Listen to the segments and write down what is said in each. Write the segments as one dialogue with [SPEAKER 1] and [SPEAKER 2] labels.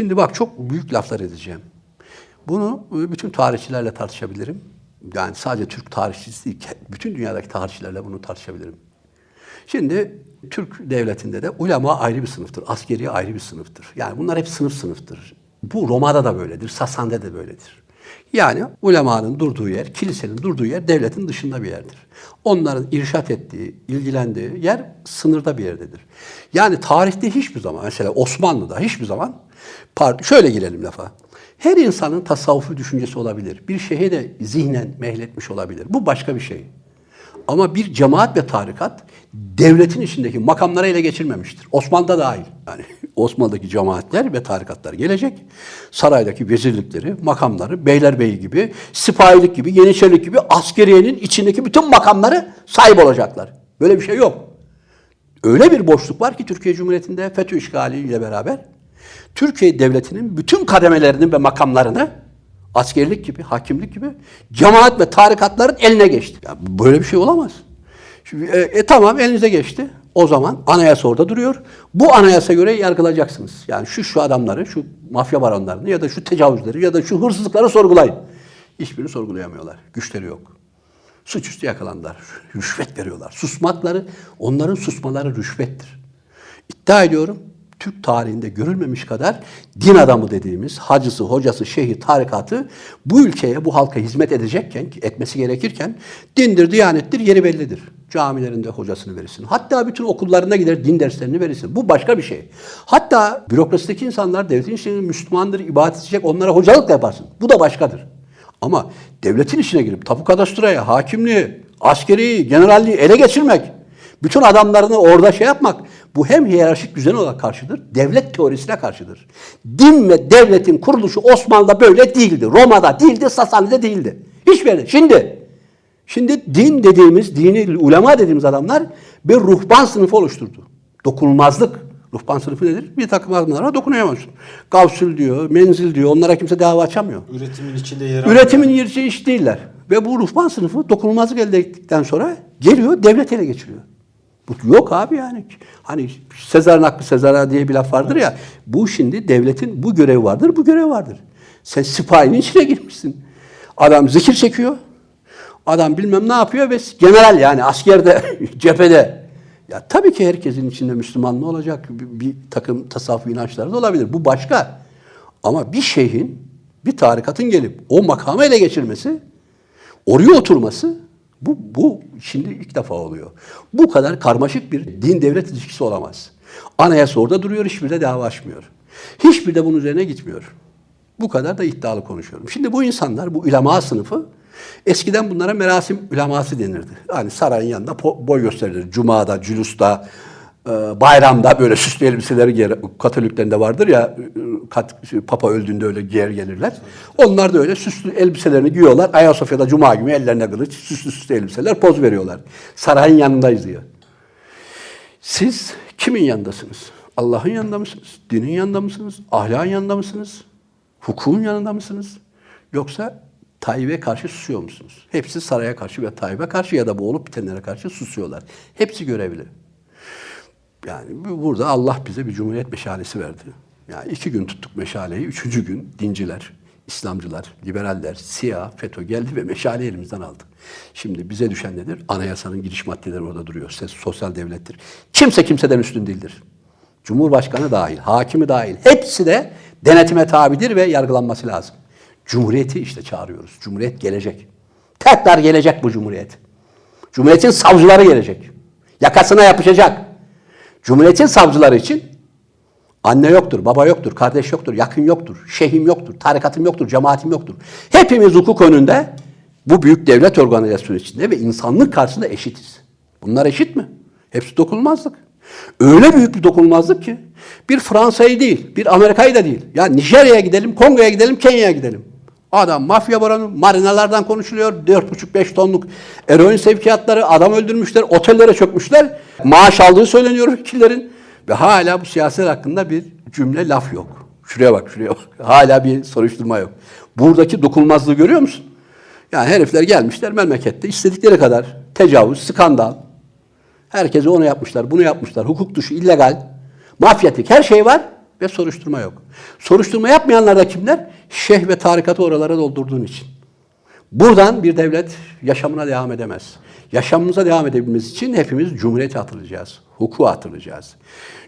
[SPEAKER 1] Şimdi bak çok büyük laflar edeceğim. Bunu e, bütün tarihçilerle tartışabilirim. Yani sadece Türk tarihçisi değil, bütün dünyadaki tarihçilerle bunu tartışabilirim. Şimdi Türk devletinde de ulema ayrı bir sınıftır, askeri ayrı bir sınıftır. Yani bunlar hep sınıf sınıftır. Bu Roma'da da böyledir, Sasan'da da böyledir. Yani ulemanın durduğu yer, kilisenin durduğu yer devletin dışında bir yerdir. Onların irşat ettiği, ilgilendiği yer sınırda bir yerdedir. Yani tarihte hiçbir zaman, mesela Osmanlı'da hiçbir zaman, pardon, şöyle girelim lafa. Her insanın tasavvufi düşüncesi olabilir. Bir şeye de zihnen mehletmiş olabilir. Bu başka bir şey. Ama bir cemaat ve tarikat devletin içindeki makamları ele geçirmemiştir. Osmanlı'da dahil. Yani Osmanlı'daki cemaatler ve tarikatlar gelecek. Saraydaki vezirlikleri, makamları, beylerbeyi gibi, sipahilik gibi, yeniçerilik gibi askeriyenin içindeki bütün makamları sahip olacaklar. Böyle bir şey yok. Öyle bir boşluk var ki Türkiye Cumhuriyeti'nde FETÖ işgaliyle beraber Türkiye Devleti'nin bütün kademelerinin ve makamlarını askerlik gibi, hakimlik gibi cemaat ve tarikatların eline geçti. Ya böyle bir şey olamaz. Şimdi, e, e, tamam elinize geçti. O zaman anayasa orada duruyor. Bu anayasa göre yargılayacaksınız. Yani şu şu adamları, şu mafya baronlarını ya da şu tecavüzleri ya da şu hırsızlıkları sorgulayın. Hiçbirini sorgulayamıyorlar. Güçleri yok. Suçüstü yakalandılar. Rüşvet veriyorlar. Susmakları, onların susmaları rüşvettir. İddia ediyorum Türk tarihinde görülmemiş kadar din adamı dediğimiz hacısı, hocası, şeyhi, tarikatı bu ülkeye, bu halka hizmet edecekken, etmesi gerekirken dindir, diyanettir, yeri bellidir. Camilerinde hocasını verirsin. Hatta bütün okullarına gider din derslerini verirsin. Bu başka bir şey. Hatta bürokrasideki insanlar devletin içinde Müslümandır, ibadet edecek, onlara hocalık da yaparsın. Bu da başkadır. Ama devletin içine girip tapu kadastraya, hakimliği, askeri, generalliği ele geçirmek, bütün adamlarını orada şey yapmak, bu hem hiyerarşik düzen olarak karşıdır, devlet teorisine karşıdır. Din ve devletin kuruluşu Osmanlı'da böyle değildi. Roma'da değildi, Sasani'de değildi. Hiçbir yerde. Şimdi, şimdi din dediğimiz, dini ulema dediğimiz adamlar bir ruhban sınıfı oluşturdu. Dokunulmazlık. Ruhban sınıfı nedir? Bir takım adamlara dokunuyamıyorsun. Gavsül diyor, menzil diyor, onlara kimse dava açamıyor.
[SPEAKER 2] Üretimin içinde yer
[SPEAKER 1] Üretimin yerici iş değiller. Ve bu ruhban sınıfı dokunulmazlık elde ettikten sonra geliyor devlet ele geçiriyor. Yok abi yani. Hani Sezar'ın hakkı Sezar'a diye bir laf vardır ya. Bu şimdi devletin bu görevi vardır, bu görev vardır. Sen sipahinin içine girmişsin. Adam zikir çekiyor. Adam bilmem ne yapıyor ve general yani askerde, cephede. Ya tabii ki herkesin içinde Müslümanlığı olacak. Bir, bir takım tasavvuf inançları da olabilir. Bu başka. Ama bir şeyhin, bir tarikatın gelip o makamı ele geçirmesi, oraya oturması bu, bu şimdi ilk defa oluyor. Bu kadar karmaşık bir din devlet ilişkisi olamaz. Anayasa orada duruyor, hiçbir de dava açmıyor. Hiçbir de bunun üzerine gitmiyor. Bu kadar da iddialı konuşuyorum. Şimdi bu insanlar, bu ulema sınıfı eskiden bunlara merasim uleması denirdi. Hani sarayın yanında boy gösterilir. Cuma'da, cülusta, e, bayramda böyle süslü elbiseleri giyer. Katoliklerin de vardır ya, kat, Papa öldüğünde öyle giyer gelirler. Onlar da öyle süslü elbiselerini giyiyorlar. Ayasofya'da Cuma günü ellerine kılıç, süslü süslü elbiseler poz veriyorlar. Sarayın yanındayız diye. Siz kimin yanındasınız? Allah'ın yanında mısınız? Dinin yanında mısınız? Ahlakın yanında mısınız? Hukukun yanında mısınız? Yoksa Tayyip'e karşı susuyor musunuz? Hepsi saraya karşı ve Tayyip'e karşı ya da bu olup bitenlere karşı susuyorlar. Hepsi görevli. Yani bu- burada Allah bize bir cumhuriyet meşalesi verdi. Yani iki gün tuttuk meşaleyi, üçüncü gün dinciler, İslamcılar, liberaller, siyah, FETÖ geldi ve meşale elimizden aldı. Şimdi bize düşen nedir? Anayasanın giriş maddeleri orada duruyor. Ses, sosyal devlettir. Kimse kimseden üstün değildir. Cumhurbaşkanı dahil, hakimi dahil. Hepsi de denetime tabidir ve yargılanması lazım. Cumhuriyeti işte çağırıyoruz. Cumhuriyet gelecek. Tekrar gelecek bu cumhuriyet. Cumhuriyetin savcıları gelecek. Yakasına yapışacak. Cumhuriyetin savcıları için anne yoktur, baba yoktur, kardeş yoktur, yakın yoktur, şeyhim yoktur, tarikatım yoktur, cemaatim yoktur. Hepimiz hukuk önünde bu büyük devlet organizasyonu içinde ve insanlık karşısında eşitiz. Bunlar eşit mi? Hepsi dokunulmazlık. Öyle büyük bir dokunulmazlık ki bir Fransa'yı değil, bir Amerika'yı da değil. Ya Nijerya'ya gidelim, Kongo'ya gidelim, Kenya'ya gidelim. Adam mafya baronu, marinalardan konuşuluyor. 4,5-5 tonluk eroin sevkiyatları, adam öldürmüşler, otellere çökmüşler. Maaş aldığı söyleniyor vekillerin. Ve hala bu siyaset hakkında bir cümle laf yok. Şuraya bak, şuraya bak. Hala bir soruşturma yok. Buradaki dokunulmazlığı görüyor musun? Yani herifler gelmişler memlekette istedikleri kadar tecavüz, skandal. Herkese onu yapmışlar, bunu yapmışlar. Hukuk dışı, illegal, mafyatik her şey var. ve soruşturma yok. Soruşturma yapmayanlar da kimler? Şeyh ve tarikatı oralara doldurduğun için. Buradan bir devlet yaşamına devam edemez. Yaşamımıza devam edebilmemiz için hepimiz Cumhuriyeti hatırlayacağız. Hukuku hatırlayacağız.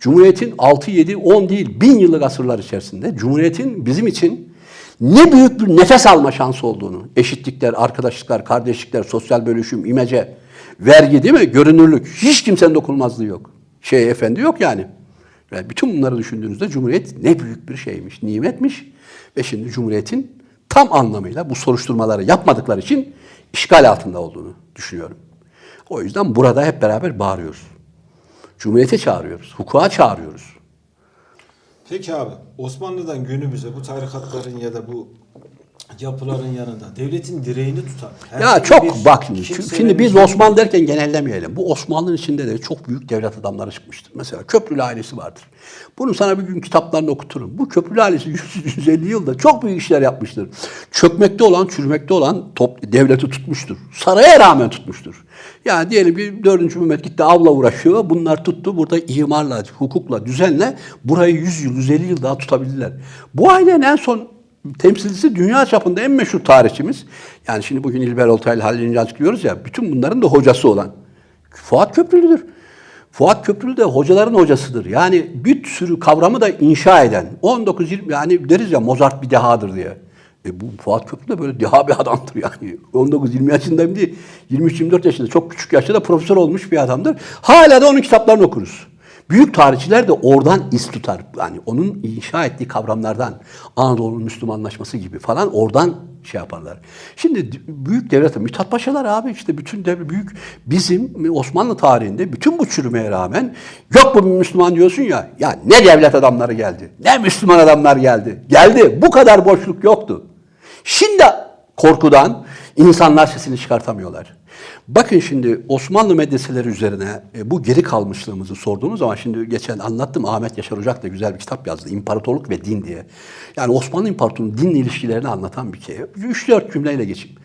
[SPEAKER 1] Cumhuriyetin 6, 7, 10 değil, bin yıllık asırlar içerisinde Cumhuriyetin bizim için ne büyük bir nefes alma şansı olduğunu, eşitlikler, arkadaşlıklar, kardeşlikler, sosyal bölüşüm, imece, vergi değil mi? Görünürlük. Hiç kimsenin dokunulmazlığı yok. Şey efendi yok yani. Ve bütün bunları düşündüğünüzde Cumhuriyet ne büyük bir şeymiş, nimetmiş. Ve şimdi Cumhuriyet'in tam anlamıyla bu soruşturmaları yapmadıkları için işgal altında olduğunu düşünüyorum. O yüzden burada hep beraber bağırıyoruz. Cumhuriyete çağırıyoruz, hukuka çağırıyoruz.
[SPEAKER 2] Peki abi Osmanlı'dan günümüze bu tarikatların ya da bu yapıların yanında devletin direğini tutan
[SPEAKER 1] Ya
[SPEAKER 2] herhangi
[SPEAKER 1] çok
[SPEAKER 2] bir
[SPEAKER 1] bak şimdi,
[SPEAKER 2] kimsenin
[SPEAKER 1] şimdi biz
[SPEAKER 2] bir-
[SPEAKER 1] Osmanlı derken genellemeyelim. Bu Osmanlı'nın içinde de çok büyük devlet adamları çıkmıştır. Mesela Köprülü ailesi vardır. Bunu sana bir gün kitaplarını okuturum. Bu Köprülü ailesi 100-150 yılda çok büyük işler yapmıştır. Çökmekte olan, çürümekte olan top, devleti tutmuştur. Saraya rağmen tutmuştur. Yani diyelim ki 4. Mehmet gitti avla uğraşıyor. Bunlar tuttu. Burada imarla, hukukla, düzenle burayı 100 yıl, 150 yıl daha tutabildiler. Bu ailenin en son temsilcisi dünya çapında en meşhur tarihçimiz. Yani şimdi bugün İlber Ortaylı Halil İnce açıklıyoruz ya. Bütün bunların da hocası olan Fuat Köprülü'dür. Fuat Köprülü de hocaların hocasıdır. Yani bir sürü kavramı da inşa eden. 19-20 yani deriz ya Mozart bir dehadır diye. E bu Fuat Köprülü de böyle deha bir adamdır yani. 19-20 yaşında değil, 23-24 yaşında çok küçük yaşta da profesör olmuş bir adamdır. Hala da onun kitaplarını okuruz. Büyük tarihçiler de oradan iz tutar. Yani onun inşa ettiği kavramlardan Anadolu'nun Müslümanlaşması gibi falan oradan şey yaparlar. Şimdi büyük devlet, Mithat Paşalar abi işte bütün devlet, büyük bizim Osmanlı tarihinde bütün bu çürümeye rağmen yok bu Müslüman diyorsun ya ya ne devlet adamları geldi ne Müslüman adamlar geldi. Geldi bu kadar boşluk yoktu. Şimdi korkudan insanlar sesini çıkartamıyorlar. Bakın şimdi Osmanlı medreseleri üzerine e, bu geri kalmışlığımızı sorduğunuz zaman şimdi geçen anlattım Ahmet Yaşar Ocak da güzel bir kitap yazdı. İmparatorluk ve Din diye. Yani Osmanlı İmparatorluğu'nun dinle ilişkilerini anlatan bir şey. 3-4 cümleyle geçeyim.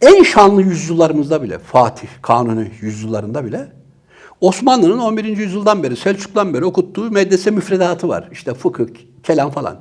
[SPEAKER 1] En şanlı yüzyıllarımızda bile Fatih Kanuni yüzyıllarında bile Osmanlı'nın 11. yüzyıldan beri Selçuk'tan beri okuttuğu medrese müfredatı var. İşte fıkıh, kelam falan.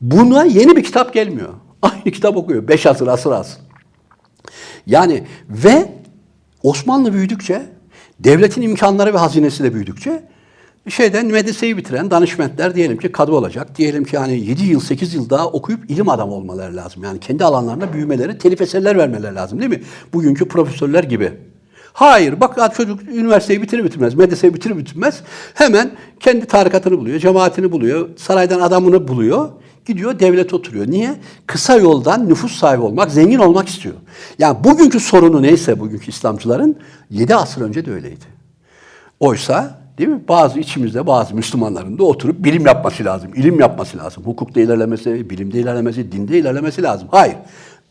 [SPEAKER 1] Buna yeni bir kitap gelmiyor. Aynı kitap okuyor. Beş asır, asır asır. Yani ve Osmanlı büyüdükçe, devletin imkanları ve hazinesi de büyüdükçe şeyden medreseyi bitiren danışmentler diyelim ki kadı olacak. Diyelim ki hani 7 yıl, 8 yıl daha okuyup ilim adamı olmaları lazım. Yani kendi alanlarında büyümeleri, telif eserler vermeleri lazım değil mi? Bugünkü profesörler gibi. Hayır, bak çocuk üniversiteyi bitirir bitirmez, medreseyi bitirir bitirmez hemen kendi tarikatını buluyor, cemaatini buluyor, saraydan adamını buluyor, gidiyor devlet oturuyor. Niye? Kısa yoldan nüfus sahibi olmak, zengin olmak istiyor. Yani bugünkü sorunu neyse bugünkü İslamcıların 7 asır önce de öyleydi. Oysa değil mi? Bazı içimizde bazı Müslümanların da oturup bilim yapması lazım, ilim yapması lazım. Hukukta ilerlemesi, bilimde ilerlemesi, dinde ilerlemesi lazım. Hayır.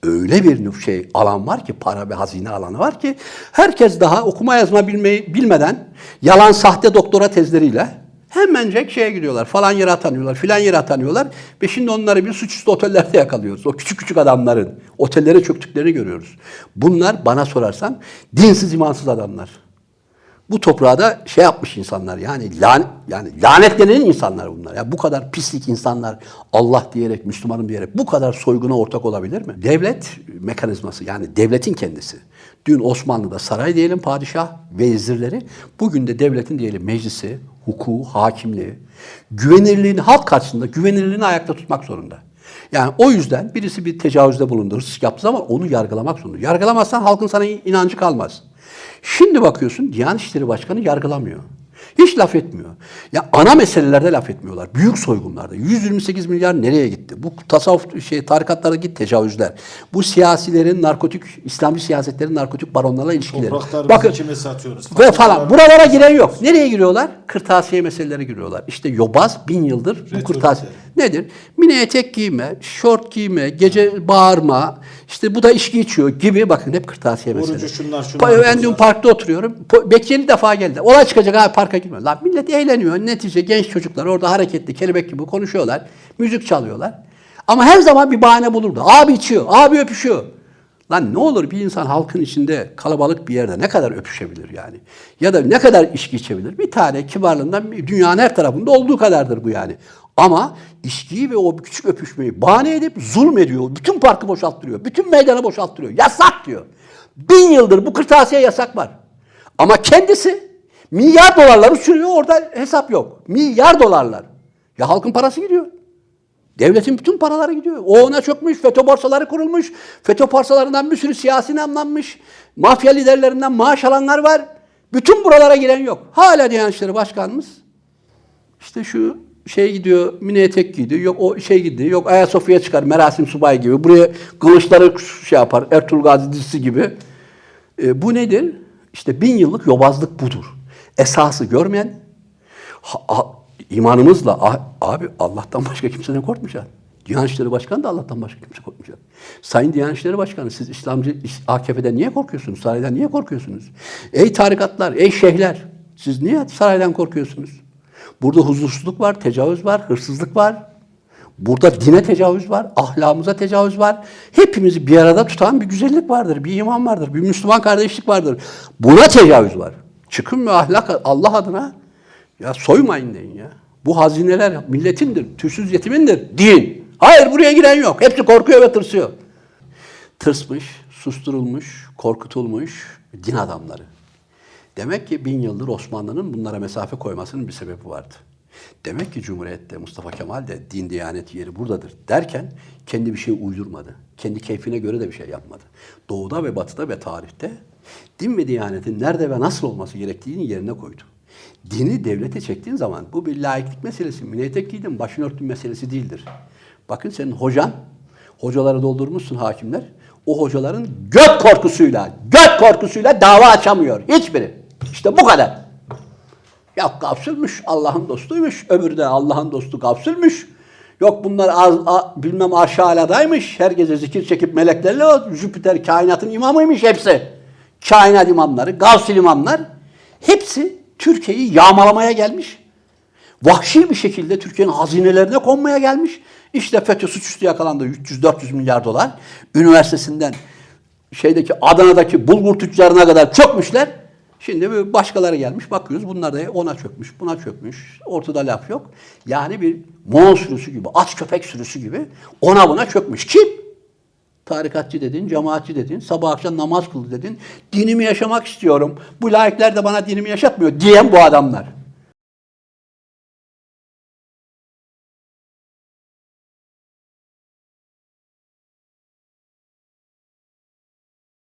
[SPEAKER 1] Öyle bir şey alan var ki, para ve hazine alanı var ki herkes daha okuma yazma bilmeyi bilmeden yalan sahte doktora tezleriyle hemencek şeye gidiyorlar. Falan yere atanıyorlar, filan yere atanıyorlar. Ve şimdi onları bir suçüstü otellerde yakalıyoruz. O küçük küçük adamların otellere çöktüklerini görüyoruz. Bunlar bana sorarsan dinsiz imansız adamlar. Bu toprağa da şey yapmış insanlar yani lan yani lanetlenen insanlar bunlar. Ya bu kadar pislik insanlar Allah diyerek Müslümanım diyerek bu kadar soyguna ortak olabilir mi? Devlet mekanizması yani devletin kendisi. Dün Osmanlı'da saray diyelim padişah vezirleri, bugün de devletin diyelim meclisi, hukuku, hakimliği, güvenirliğini halk karşısında güvenirliğini ayakta tutmak zorunda. Yani o yüzden birisi bir tecavüzde bulundu, hırsızlık yaptığı zaman onu yargılamak zorunda. Yargılamazsan halkın sana inancı kalmaz. Şimdi bakıyorsun Diyanet İşleri Başkanı yargılamıyor. Hiç laf etmiyor. Ya ana meselelerde laf etmiyorlar. Büyük soygunlarda. 128 milyar nereye gitti? Bu tasavvuf şey tarikatlara git tecavüzler. Bu siyasilerin narkotik İslami siyasetlerin narkotik baronlarla ilişkileri.
[SPEAKER 2] Topraklarımızı kime satıyoruz?
[SPEAKER 1] Ve falan. Buralara giren yok. Nereye giriyorlar? Kırtasiye meseleleri giriyorlar. İşte yobaz bin yıldır bu kırtasiye. Nedir? Mini etek giyme, şort giyme, gece bağırma, işte bu da içki içiyor gibi bakın hep kırtasiye mesele.
[SPEAKER 2] şunlar, şunlar
[SPEAKER 1] Ben dün parkta oturuyorum. Bekleyeni defa geldi. Olay çıkacak abi parka girmiyor. Lan millet eğleniyor. Netice genç çocuklar orada hareketli kelebek gibi konuşuyorlar. Müzik çalıyorlar. Ama her zaman bir bahane bulurdu. Abi içiyor, abi öpüşüyor. Lan ne olur bir insan halkın içinde kalabalık bir yerde ne kadar öpüşebilir yani? Ya da ne kadar içki içebilir? Bir tane kibarlığından dünyanın her tarafında olduğu kadardır bu yani. Ama içkiyi ve o küçük öpüşmeyi bahane edip zulmediyor. Bütün parkı boşalttırıyor. Bütün meydanı boşalttırıyor. Yasak diyor. Bin yıldır bu kırtasiye yasak var. Ama kendisi milyar dolarlar uçuruyor orada hesap yok. Milyar dolarlar. Ya halkın parası gidiyor. Devletin bütün paraları gidiyor. O ona çökmüş, FETÖ borsaları kurulmuş. FETÖ borsalarından bir sürü siyasi namlanmış. Mafya liderlerinden maaş alanlar var. Bütün buralara giren yok. Hala Diyanet İşleri Başkanımız işte şu şey gidiyor, mini etek gidiyor, yok o şey gidiyor, yok Ayasofya'ya çıkar Merasim Subay gibi. Buraya kılıçları şey yapar, Ertuğrul Gazi dizisi gibi. E, bu nedir? İşte bin yıllık yobazlık budur. Esası görmeyen, ha- a- imanımızla, ah- abi Allah'tan başka kimseden korkmayacak. Diyanet İşleri Başkanı da Allah'tan başka kimse korkmayacak. Sayın Diyanet İşleri Başkanı siz İslamcı AKP'den niye korkuyorsunuz? Saraydan niye korkuyorsunuz? Ey tarikatlar, ey şeyhler siz niye saraydan korkuyorsunuz? Burada huzursuzluk var, tecavüz var, hırsızlık var. Burada dine tecavüz var, ahlakımıza tecavüz var. Hepimizi bir arada tutan bir güzellik vardır, bir iman vardır, bir Müslüman kardeşlik vardır. Buna tecavüz var. Çıkın ve ahlak Allah adına ya soymayın deyin ya. Bu hazineler milletindir, tüysüz yetimindir. Din. Hayır buraya giren yok. Hepsi korkuyor ve tırsıyor. Tırsmış, susturulmuş, korkutulmuş din adamları. Demek ki bin yıldır Osmanlı'nın bunlara mesafe koymasının bir sebebi vardı. Demek ki Cumhuriyet'te Mustafa Kemal de din diyanet yeri buradadır derken kendi bir şey uydurmadı. Kendi keyfine göre de bir şey yapmadı. Doğuda ve batıda ve tarihte din ve diyanetin nerede ve nasıl olması gerektiğini yerine koydu. Dini devlete çektiğin zaman bu bir laiklik meselesi. Mini etek giydin, başını örtün meselesi değildir. Bakın senin hocan, hocaları doldurmuşsun hakimler. O hocaların gök korkusuyla, gök korkusuyla dava açamıyor. Hiçbiri. İşte bu kadar. Yok gafsülmüş, Allah'ın dostuymuş. Öbürü de Allah'ın dostu gafsülmüş. Yok bunlar az, a- bilmem aşağıladaymış. Her gece zikir çekip meleklerle o Jüpiter kainatın imamıymış hepsi. Kainat imamları, gavsil imamlar. Hepsi Türkiye'yi yağmalamaya gelmiş. Vahşi bir şekilde Türkiye'nin hazinelerine konmaya gelmiş. İşte FETÖ suçüstü yakalandı 300-400 milyar dolar. Üniversitesinden şeydeki Adana'daki bulgur tüccarına kadar çökmüşler. Şimdi başkaları gelmiş bakıyoruz bunlar da ona çökmüş, buna çökmüş. Ortada laf yok. Yani bir Moğol sürüsü gibi, aç köpek sürüsü gibi ona buna çökmüş. Kim? Tarikatçı dedin, cemaatçi dedin, sabah akşam namaz kıl dedin. Dinimi yaşamak istiyorum. Bu laikler de bana dinimi yaşatmıyor diyen bu adamlar.